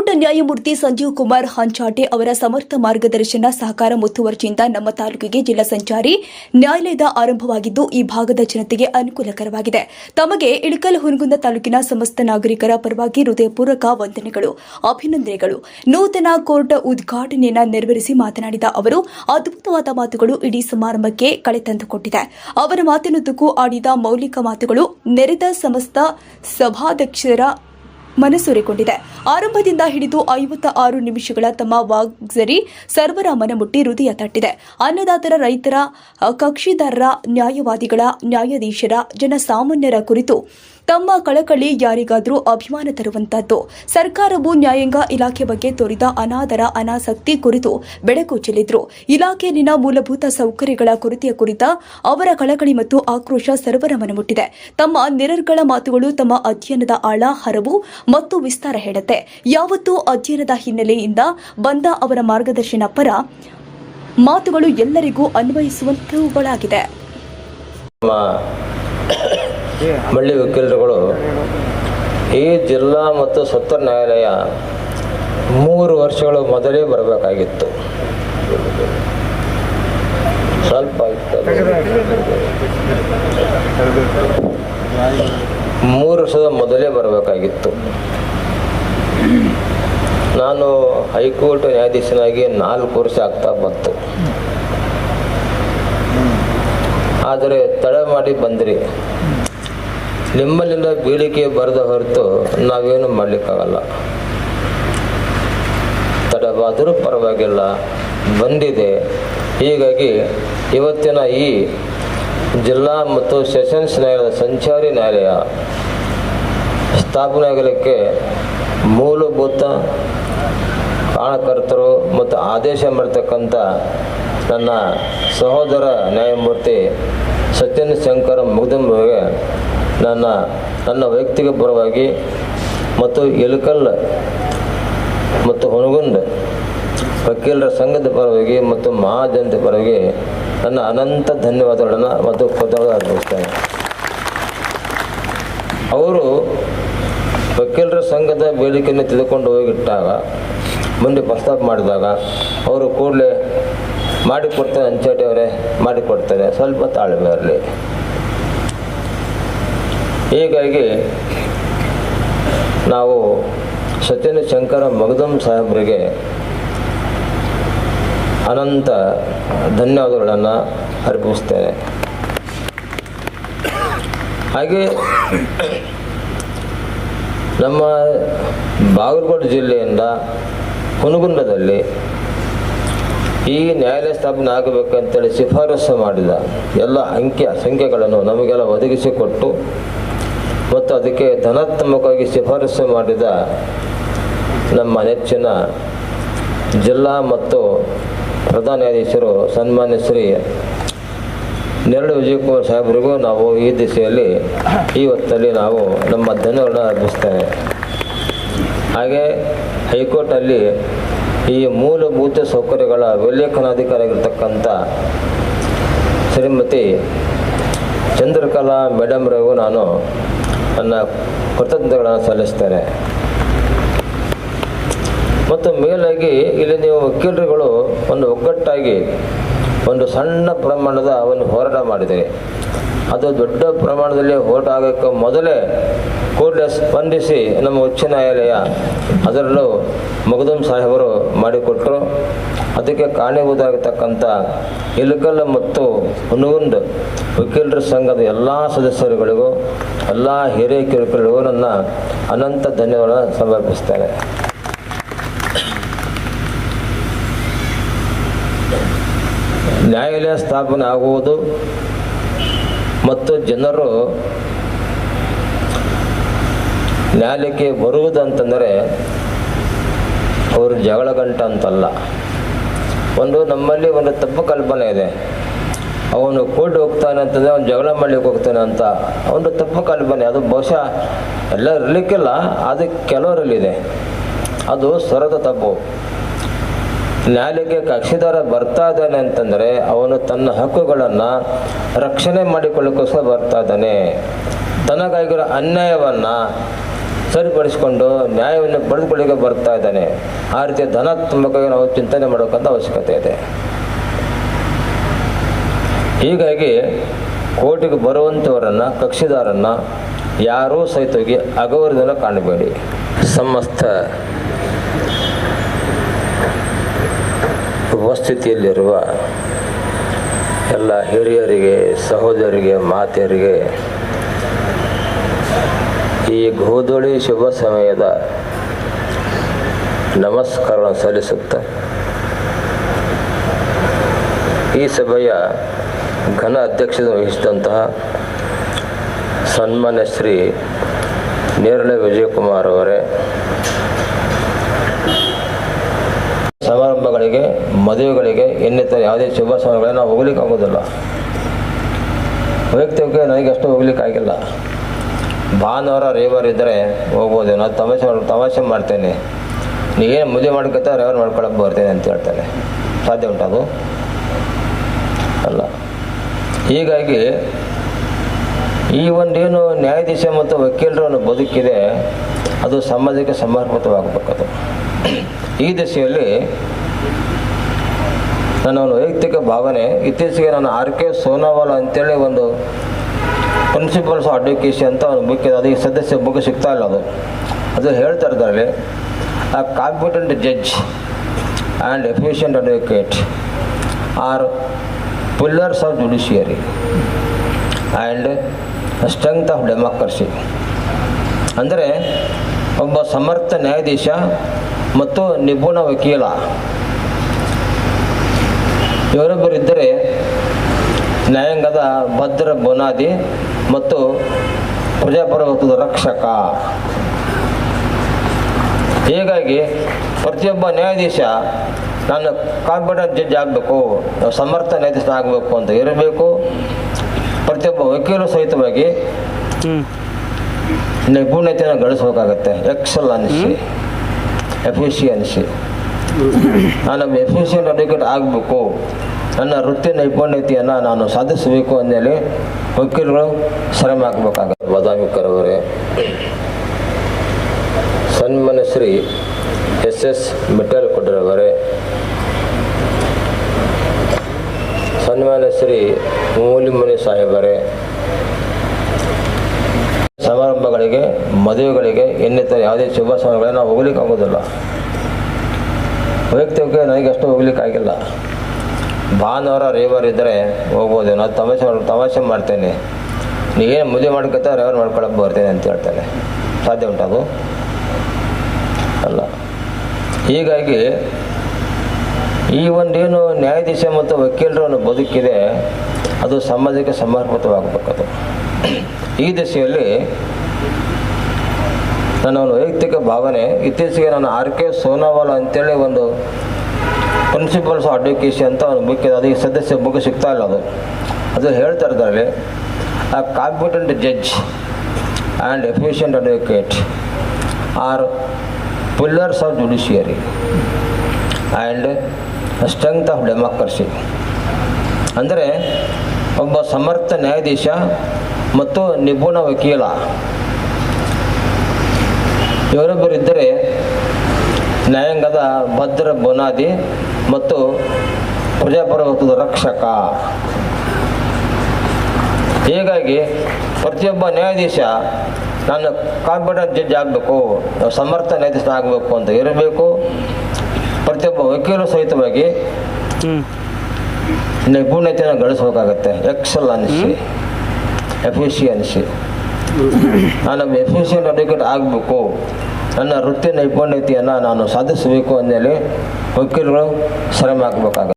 High court ನ್ಯಾಯಮೂರ್ತಿ ಸಂಜೀವ್ ಕುಮಾರ್ ಹಂಚಾಟೆ ಅವರ ಸಮರ್ಥ ಮಾರ್ಗದರ್ಶನ ಸಹಕಾರ ಮುತುವರ್ಜಿಯಿಂದ ನಮ್ಮ ತಾಲೂಕಿಗೆ ಜಿಲ್ಲಾ ಸಂಚಾರಿ ನ್ಯಾಯಾಲಯದ ಆರಂಭವಾಗಿದ್ದು, ಈ ಭಾಗದ ಜನತೆಗೆ ಅನುಕೂಲಕರವಾಗಿದೆ. ತಮಗೆ ಇಳಕಲ್ ಹುನಗುಂದ ತಾಲೂಕಿನ ಸಮಸ್ತ ನಾಗರಿಕರ ಪರವಾಗಿ ಹೃದಯಪೂರ್ವಕ ವಂದನೆಗಳು, ಅಭಿನಂದನೆಗಳು. ನೂತನ ಕೋರ್ಟ್ ಉದ್ಘಾಟನೆಯನ್ನು ನೆರವೇರಿಸಿ ಮಾತನಾಡಿದ ಅವರು, ಅದ್ಭುತವಾದ ಮಾತುಗಳು ಇಡೀ ಸಮಾರಂಭಕ್ಕೆ ಕಳೆ ತಂದುಕೊಟ್ಟಿದೆ. ಅವರ ಮಾತಿನುದ್ದಕ್ಕೂ ಆಡಿದ ಮೌಲಿಕ ಮಾತುಗಳು, ನೆರೆದ ಸಮಸ್ತ ಸಭಾಧ್ಯಕ್ಷರ ಮನಸೂರೆಗೊಂಡಿದೆ. ಆರಂಭದಿಂದ ಹಿಡಿದು ಐವತ್ತ ಆರು ನಿಮಿಷಗಳ ತಮ್ಮ ವಾಗ್ಝರಿ ಸರ್ವರ ಮನಮುಟ್ಟಿ ಹೃದಯ ತಟ್ಟಿದೆ. ಅನ್ನದಾತರ ರೈತರ, ಕಕ್ಷಿದಾರರ, ನ್ಯಾಯವಾದಿಗಳ, ನ್ಯಾಯಾಧೀಶರ, ಜನಸಾಮಾನ್ಯರ ಕುರಿತು ತಮ್ಮ ಕಳಕಳಿ ಯಾರಿಗಾದರೂ ಅಭಿಮಾನ ತರುವಂತದ್ದು ಸರ್ಕಾರವು ನ್ಯಾಯಾಂಗ ಇಲಾಖೆ ಬಗ್ಗೆ ತೋರಿದ ಅನಾದರ, ಅನಾಸಕ್ತಿ ಕುರಿತು ಬೆಳಕು ಚೆಲ್ಲಿದ್ರು ಇಲಾಖೆಯಲ್ಲಿನ ಮೂಲಭೂತ ಸೌಕರ್ಯಗಳ ಕೊರತೆಯ ಕುರಿತ ಅವರ ಕಳಕಳಿ ಮತ್ತು ಆಕ್ರೋಶ ಸರ್ವರ ಮನಮುಟ್ಟಿದೆ. ತಮ್ಮ ನಿರರ್ಗಳ ಮಾತುಗಳು ತಮ್ಮ ಅಧ್ಯಯನದ ಆಳ, ಹರವು ಮತ್ತು ವಿಸ್ತಾರ ಹೇಳುತ್ತೆ. ಯಾವತ್ತೂ ಅಧ್ಯಯನದ ಹಿನ್ನೆಲೆಯಿಂದ ಬಂದ ಅವರ ಮಾರ್ಗದರ್ಶನ ಪರ ಮಾತುಗಳು ಎಲ್ಲರಿಗೂ ಅನ್ವಯಿಸುವಂತವುಗಳಾಗಿದೆ ಮಳ್ಳಿ ವಕೀಲರುಗಳು ಈ ಜಿಲ್ಲಾ ಮತ್ತು ಸತ್ರ ನ್ಯಾಯಾಲಯ ಮೂರು ವರ್ಷಗಳು ಮೊದಲೇ ಬರಬೇಕಾಗಿತ್ತು. ಸ್ವಲ್ಪ ಮೂರು ವರ್ಷದ ಮೊದಲೇ ಬರಬೇಕಾಗಿತ್ತು. ನಾನು ಹೈಕೋರ್ಟ್ ನ್ಯಾಯಾಧೀಶನಾಗಿ ನಾಲ್ಕು ವರ್ಷ ಆಗ್ತಾ ಬಂತು. ಆದರೆ ತಡ ಮಾಡಿ ಬಂದ್ರಿ. ನಿಮ್ಮಲ್ಲಿಂದ ಬೀಳಿಕೆ ಬರದ ಹೊರತು ನಾವೇನು ಮಾಡಲಿಕ್ಕಾಗಲ್ಲ. ತಡವಾದರೂ ಪರವಾಗಿಲ್ಲ, ಬಂದಿದೆ. ಹೀಗಾಗಿ ಇವತ್ತಿನ ಈ ಜಿಲ್ಲಾ ಮತ್ತು ಸೆಷನ್ಸ್ ನ್ಯಾಯಾಲಯದ ಸಂಚಾರಿ ನ್ಯಾಯಾಲಯ ಸ್ಥಾಪನೆ ಆಗಲಿಕ್ಕೆ ಮೂಲಭೂತ ಕಾರಣಕರ್ತರು ಮತ್ತು ಆದೇಶ ಮಾಡ್ತಕ್ಕಂಥ ನನ್ನ ಸಹೋದರ ನ್ಯಾಯಮೂರ್ತಿ ಸತ್ಯನ್ ಶಂಕರ್ ಮುಗ್ದಂಬರಿಗೆ ನನ್ನ ನನ್ನ ವೈಯಕ್ತಿಕ ಪರವಾಗಿ ಮತ್ತು ಎಲುಕಲ್ಲ ಮತ್ತು ಹೊನಗುಂಡ ವಕೀಲರ ಸಂಘದ ಪರವಾಗಿ ಮತ್ತು ಮಹಾಜನತೆ ಪರವಾಗಿ ನನ್ನ ಅನಂತ ಧನ್ಯವಾದಗಳನ್ನು ಮತ್ತು ಕೃತಜ್ಞತೆ ಅರ್ಪಿಸ್ತೇನೆ ಅವರು ವಕೀಲರ ಸಂಘದ ಬೇಡಿಕೆಯನ್ನು ತಿಳ್ಕೊಂಡು ಹೋಗಿಟ್ಟಾಗ, ಮುಂದೆ ಪ್ರಸ್ತಾಪ ಮಾಡಿದಾಗ ಅವರು ಕೂಡಲೇ ಮಾಡಿಕೊಡ್ತಾರೆ ಅಂಚೇಟಿ ಅವರೇ ಮಾಡಿಕೊಡ್ತಾರೆ ಸ್ವಲ್ಪ ತಾಳ್ಮೆ ಇರಲಿ. ಹೀಗಾಗಿ ನಾವು ಸತ್ಯನ ಶಂಕರ ಮಗದಂ ಸಾಹೇಬರಿಗೆ ಅನಂತ ಧನ್ಯವಾದಗಳನ್ನು ಅರ್ಪಿಸ್ತೇನೆ ಹಾಗೆ ನಮ್ಮ ಬಾಗಲಕೋಟೆ ಜಿಲ್ಲೆಯಿಂದ ಹುನಗುಂಡದಲ್ಲಿ ಈ ನ್ಯಾಯಾಲಯ ಸ್ಥಾಪನೆ ಆಗಬೇಕಂತೇಳಿ ಶಿಫಾರಸು ಮಾಡಿದ ಎಲ್ಲ ಅಂಕಿ ಸಂಖ್ಯೆಗಳನ್ನು ನಮಗೆಲ್ಲ ಒದಗಿಸಿಕೊಟ್ಟು ಮತ್ತು ಅದಕ್ಕೆ ಧನಾತ್ಮಕವಾಗಿ ಶಿಫಾರಸು ಮಾಡಿದ ನಮ್ಮ ನೆಚ್ಚಿನ ಜಿಲ್ಲಾ ಮತ್ತು ಪ್ರಧಾನ ನ್ಯಾಯಾಧೀಶರು ಸನ್ಮಾನ್ಯ ಶ್ರೀ ನೆರಳು ವಿಜಯಕುಮಾರ್ ಸಾಹೇಬರಿಗೂ ನಾವು ಈ ದಿಸೆಯಲ್ಲಿ ಈ ಹೊತ್ತಲ್ಲಿ ನಾವು ನಮ್ಮ ಧನ್ಯವಾದ ಅರ್ಪಿಸ್ತೇವೆ. ಹಾಗೆ ಹೈಕೋರ್ಟಲ್ಲಿ ಈ ಮೂಲಭೂತ ಸೌಕರ್ಯಗಳ ವಿಲೇಖನಾಧಿಕಾರಿಯಾಗಿರ್ತಕ್ಕಂಥ ಶ್ರೀಮತಿ ಚಂದ್ರಕಲಾ ಮೇಡಮ್ರಿಗೂ ನಾನು ನನ್ನ ಕೃತಜ್ಞತೆಗಳನ್ನು ಸಲ್ಲಿಸ್ತಾರೆ. ಮತ್ತು ಮೇಲಾಗಿ ಇಲ್ಲಿ ನೀವು ವಕೀಲರುಗಳು ಒಂದು ಒಗ್ಗಟ್ಟಾಗಿ ಒಂದು ಸಣ್ಣ ಪ್ರಮಾಣದ ಒಂದು ಹೋರಾಟ ಮಾಡಿದೆ ಅದು ದೊಡ್ಡ ಪ್ರಮಾಣದಲ್ಲಿ ಹೋರಾಟ ಆಗೋಕ್ಕೆ ಮೊದಲೇ ಕೂಡಲೇ ಸ್ಪಂದಿಸಿ ನಮ್ಮ ಉಚ್ಚ ನ್ಯಾಯಾಲಯ ಅದರಲ್ಲೂ ಮಗದುಮ್ ಸಾಹೇಬರು ಮಾಡಿಕೊಟ್ಟರು ಅದಕ್ಕೆ ಕಾರಣೀಭೂತರಾಗಿರ್ತಕ್ಕಂಥ ಇಲಕಲ್ ಮತ್ತು ಹುನಗುಂದ್ ವಕೀಲರ ಸಂಘದ ಎಲ್ಲ ಸದಸ್ಯರುಗಳಿಗೂ, ಎಲ್ಲ ಹಿರಿಯ ಕಿರುಕರಿಗೂ ನನ್ನ ಅನಂತ ಧನ್ಯವಾದ ಸಮರ್ಪಿಸ್ತೇನೆ. ನ್ಯಾಯಾಲಯ ಸ್ಥಾಪನೆ ಆಗುವುದು ಮತ್ತು ಜನರು ನ್ಯಾಯಾಲಯಕ್ಕೆ ಬರುವುದಂತಂದರೆ ಅವರು ಜಗಳ ಗಂಟ ಅಂತಲ್ಲ ಒಂದು ನಮ್ಮಲ್ಲಿ ಒಂದು ತಪ್ಪು ಕಲ್ಪನೆ ಇದೆ. ಅವನು ಕೋರ್ಟ್ ಹೋಗ್ತಾನೆ ಅಂತಂದರೆ ಅವನು ಜಗಳ ಮಾಡ್ಲಿಕ್ಕೆ ಹೋಗ್ತಾನೆ ಅಂತ. ಒಂದು ತಪ್ಪು ಕಲ್ಪನೆ. ಅದು ಬಹುಶಃ ಎಲ್ಲ ಇರಲಿಕ್ಕಿಲ್ಲ, ಅದು ಕೆಲವರಲ್ಲಿದೆ. ಅದು ಸ್ವರದ ತಪ್ಪು. ನ್ಯಾಯಾಲಯಕ್ಕೆ ಕಕ್ಷಿದಾರ ಬರ್ತಾ ಇದ್ದಾನೆ ಅಂತಂದರೆ ಅವನು ತನ್ನ ಹಕ್ಕುಗಳನ್ನು ರಕ್ಷಣೆ ಮಾಡಿಕೊಳ್ಳೋಕ್ಕೋಸ್ಕರ ಬರ್ತಾ ಇದ್ದಾನೆ. ತನಗಾಗಿರೋ ಅನ್ಯಾಯವನ್ನು ಸರಿಪಡಿಸಿಕೊಂಡು ನ್ಯಾಯವನ್ನು ಪಡೆದುಕೊಳ್ಳಿಕ್ಕೆ ಬರ್ತಾ ಇದ್ದಾನೆ. ಆ ರೀತಿಯ ಧನಾತ್ಮಕವಾಗಿ ನಾವು ಚಿಂತನೆ ಮಾಡಬೇಕಂತ ಅವಶ್ಯಕತೆ ಇದೆ. ಹೀಗಾಗಿ ಕೋರ್ಟಿಗೆ ಬರುವಂಥವರನ್ನು ಕಕ್ಷಿದಾರನ್ನು ಯಾರೂ ಸಹಿತ ಹೋಗಿ ಅಗೌರವದಿಂದ ಕಾಣಬೇಡಿ. ಸಮಸ್ತ ಉಪಸ್ಥಿತಿಯಲ್ಲಿರುವ ಎಲ್ಲ ಹಿರಿಯರಿಗೆ, ಸಹೋದರಿಗೆ, ಮಾತೆಯರಿಗೆ ಈ ಗೋಧೂಳಿ ಶುಭ ಸಮಯದ ನಮಸ್ಕಾರ ಸಲ್ಲಿಸುತ್ತಾ. ಈ ಸಭೆಯ ಘನ ಅಧ್ಯಕ್ಷತೆ ವಹಿಸಿದಂತಹ ಸನ್ಮಾನ್ಯ ಶ್ರೀ ನೇರಳೆ ವಿಜಯಕುಮಾರ್ ಅವರೇ, ಸಮಾರಂಭಗಳಿಗೆ, ಮದುವೆಗಳಿಗೆ ಇನ್ನಿತರ ಯಾವುದೇ ಶುಭ ಸಮಯಗಳಿಗೆ ನಾವು ಹೋಗ್ಲಿಕ್ಕೆ ಆಗೋದಿಲ್ಲ. ವೈಯಕ್ತಿಕ ನನಗೆ ಅಷ್ಟು ಹೋಗ್ಲಿಕ್ಕೆ ಆಗಿಲ್ಲ. ಭಾನುವಾರ ರವಿವಾರ ಇದ್ದರೆ ಹೋಗ್ಬೋದು, ನಾನು ತಮಾಷೆ ತಮಾಷೆ ಮಾಡ್ತೇನೆ. ನೀವೇನು ಮುದ್ದೆ ಮಾಡ್ಕೊತ ರವಿವಾರ ಮಾಡ್ಕೊಳಕ್ಕೆ ಬರ್ತೇನೆ ಅಂತ ಹೇಳ್ತಾನೆ. ಸಾಧ್ಯ ಉಂಟು ಅದು? ಅಲ್ಲ. ಹೀಗಾಗಿ ಈ ಒಂದೇನು ನ್ಯಾಯಾಧೀಶ ಮತ್ತು ವಕೀಲರ ಒಂದು ಬದುಕಿದೆ, ಅದು ಸಮಾಜಕ್ಕೆ ಸಮರ್ಪಿತವಾಗಬೇಕದು ಈ ದಿಶೆಯಲ್ಲಿ ನನ್ನ ಒಂದು ವೈಯಕ್ತಿಕ ಭಾವನೆ, ಇತ್ತೀಚೆಗೆ ನಾನು ಆರ್ ಕೆ ಸೋನಾವಾಲ ಅಂತೇಳಿ ಒಂದು ಪ್ರಿನ್ಸಿಪಲ್ಸ್ ಅಡ್ವೊಕೇಸಿ ಅಂತ ಒಂದು ಬುಕ್ ಇದೆ ಅದು ಈ ಸದಸ್ಯ ಬುಕ್ ಸಿಗ್ತಾ ಇಲ್ಲ ಅದು. ಅದು ಹೇಳ್ತಾ ಇದ್ದಾರೆ ಆ competent judge and efficient advocate are pillars of judiciary and strength of democracy ಅಂದರೆ ಒಬ್ಬ ಸಮರ್ಥ ನ್ಯಾಯಾಧೀಶ ಮತ್ತು ನಿಪುಣ ವಕೀಲ, ಇವರೊಬ್ಬರಿದ್ದರೆ ನ್ಯಾಯಾಂಗದ ಭದ್ರ ಬುನಾದಿ ಮತ್ತು ಪ್ರಜಾಪ್ರಭುತ್ವದ ರಕ್ಷಕ. ಹೀಗಾಗಿ ಪ್ರತಿಯೊಬ್ಬ ನ್ಯಾಯಾಧೀಶ ನಾನು ಕಾಂಪಿಟೆಂಟ್ ಜಡ್ಜ್ ಆಗಬೇಕು ಸಮರ್ಥ ನ್ಯಾಯಾಧೀಶ ಆಗಬೇಕು ಅಂತ ಇರಬೇಕು. ಪ್ರತಿಯೊಬ್ಬ ವಕೀಲರು ಸಹಿತವಾಗಿ ನಿಪುಣತೆಯನ್ನು ಗಳಿಸಬೇಕಾಗತ್ತೆ. ಎಕ್ಸೆಲ್ ಅನಿಸಿ ಎಫಿಷಿಯನ್ಸಿ ನಾನು ಎಫಿಷಿಯಂಟ್ ಅಡ್ವೊಕೇಟ್ ಆಗಬೇಕು. ನನ್ನ ವೃತ್ತಿ ನೈಪುಣ್ಯತೆಯನ್ನು ನಾನು ಸಾಧಿಸಬೇಕು ಅಂದೇಳಿ ವಕೀಲರು ಶ್ರಮ ಹಾಕಬೇಕಾಗತ್ತೆ. ಬಾದಾಮಿ ಕರವರೇ. ಸನ್ಮಾನ್ಯ ಎಸ್ ಎಸ್ ಮಿಟಲ್ ಕೊಡ್ರವರೇ ಸನ್ಮಾನ್ಯ ಶ್ರೀ ಮೂಲಿಮುನಿ ಸಾಹೇಬರೇ. ಸಮಾರಂಭಗಳಿಗೆ, ಮದುವೆಗಳಿಗೆ ಇನ್ನಿತರ ಯಾವುದೇ ಶುಭ ನಾವು ಹೋಗ್ಲಿಕ್ಕೆ ಆಗೋದಿಲ್ಲ. ವೈಯಕ್ತಿಕ ನನಗೆ ಅಷ್ಟು ಹೋಗ್ಲಿಕ್ಕೆ ಆಗಿಲ್ಲ. ಭಾನುವಾರ ರವಿವಾರ ಇದ್ದರೆ ಹೋಗ್ಬೋದು. ನಾನು ತಮಾಷೆ ತಮಾಷೆ ಮಾಡ್ತೇನೆ. ನೀವೇನು ಮದುವೆ ಮಾಡ್ಕೊತ ರವಿವಾರ ಮಾಡ್ಕೊಳಕ್ಕೆ ಬರ್ತೇನೆ ಅಂತ ಹೇಳ್ತಾನೆ ಸಾಧ್ಯ ಉಂಟು ಅದು? ಅಲ್ಲ. ಹೀಗಾಗಿ ಈ ಒಂದೇನು ನ್ಯಾಯಾಧೀಶ ಮತ್ತು ವಕೀಲರ ಒಂದು ಬದುಕಿದೆ, ಅದು ಸಮಾಜಕ್ಕೆ ಸಮರ್ಪಿತವಾಗಬೇಕದು. ಈ ದಿಶೆಯಲ್ಲಿ ನನ್ನ ಒಂದು ವೈಯಕ್ತಿಕ ಭಾವನೆ, ಇತ್ತೀಚೆಗೆ ನಾನು ಆರ್ ಕೆ ಸೋನೋವಾಲ್ ಅಂತೇಳಿ ಒಂದು ಪ್ರಿನ್ಸಿಪಲ್ಸ್ ಅಡ್ವೊಕೇಸಿ ಅಂತ ಬುಕ್ ಇದೆ. ಅದು ಈ ಸದಸ್ಯ ಬುಕ್ ಸಿಗ್ತಾ ಇಲ್ಲ ಅದು. ಅದು ಹೇಳ್ತಾ ಇದ್ದಾರೆ ಆ competent judge and efficient advocate are pillars of judiciary and strength of democracy ಅಂದರೆ ಒಬ್ಬ ಸಮರ್ಥ ನ್ಯಾಯಾಧೀಶ ಮತ್ತು ನಿಪುಣ ವಕೀಲ, ಇವರೊಬ್ಬರಿದ್ದರೆ ನ್ಯಾಯಾಂಗದ ಭದ್ರ ಬುನಾದಿ ಮತ್ತು ಪ್ರಜಾಪ್ರಭುತ್ವದ ರಕ್ಷಕ. ಹೀಗಾಗಿ ಪ್ರತಿಯೊಬ್ಬ ನ್ಯಾಯಾಧೀಶ ನಾನು ಕಾಂಪಿಟೆಂಟ್ ಜಡ್ಜ್ ಆಗಬೇಕು ಸಮರ್ಥ ನ್ಯಾಯಾಧೀಶ ಆಗಬೇಕು ಅಂತ ಇರಬೇಕು. ಪ್ರತಿಯೊಬ್ಬ ವಕೀಲರು ಸಹಿತವಾಗಿ ನಿಪುಣತೆಯನ್ನು ಗಳಿಸಬೇಕಾಗತ್ತೆ. ಎಕ್ಸೆಲ್ ಅನಿಸಿ ಎಫಿಷಿಯನ್ಸಿ ನಾನು ಎಫಿಷಿಯಂಟ್ ಅಡ್ವೊಕೇಟ್ ಆಗಬೇಕು. ನನ್ನ ವೃತ್ತಿ ನೈಪುಣ್ಯತೆಯನ್ನು ನಾನು ಸಾಧಿಸಬೇಕು ಅಂದೇಳಿ ವಕೀಲರು ಶ್ರಮ ಹಾಕಬೇಕಾಗತ್ತೆ